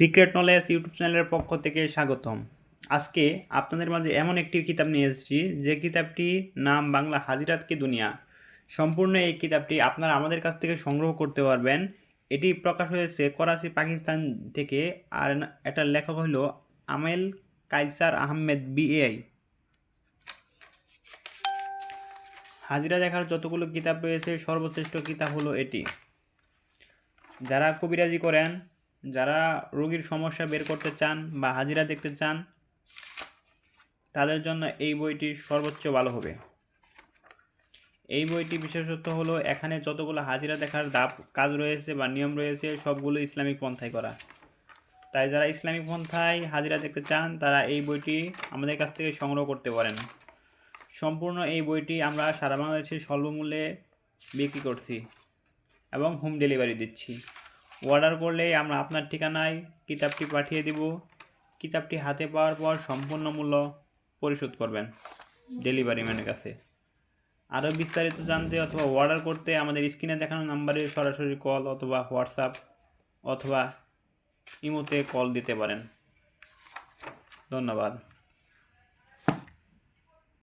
Secret knowledge YouTube চ্যানেলের পক্ষ থেকে স্বাগতম। আজকে আপনাদের মাঝে এমন একটি কিতাব নিয়ে এসেছি, যে কিতাবটির নাম বাংলা হাজিরাত কি দুনিয়া? সম্পূর্ণ এই কিতাবটি আপনারা আমাদের কাছ থেকে সংগ্রহ করতে পারবেন। এটি প্রকাশ হয়েছে করাচি, পাকিস্তান থেকে, আর এটার লেখক হল আমেল কাইসার আহমেদ বিএআই হাজিরা দেখার যতগুলো কিতাব রয়েছে, সর্বশ্রেষ্ঠ কিতাব হলো এটি। যারা কবিরাজি করেন যারা রোগীর সমস্যা বের করতে চান বা হাজিরা দেখতে চান, তাদের জন্য এই বইটি সর্বোচ্চ ভালো হবে। এই বইটি বিশেষত্ব হলো এখানে যতগুলো হাজিরা দেখার দাপ, কাজ রয়েছে বা নিয়ম রয়েছে, সবগুলো ইসলামিক পন্থায় করা। তাই যারা ইসলামিক পন্থায় হাজিরা দেখতে চান, তারা এই বইটি আমাদের কাছ থেকে সংগ্রহ করতে পারেন। সম্পূর্ণ এই বইটি আমরা সারা বাংলাদেশে স্বল্পমূল্যে বিক্রি করছি এবং হোম ডেলিভারি দিচ্ছি। অর্ডার করলে আমরা আপনার ঠিকানায় কিতাবটি পাঠিয়ে দিব। কিতাবটি হাতে পাওয়ার পর সম্পূর্ণ মূল্য পরিশোধ করবেন ডেলিভারি ম্যানের কাছে। আরও বিস্তারিত জানতে অথবা অর্ডার করতে আমাদের স্ক্রিনে দেখানো নাম্বারে সরাসরি কল অথবা হোয়াটসঅ্যাপ অথবা ইমোতে কল দিতে পারেন। ধন্যবাদ।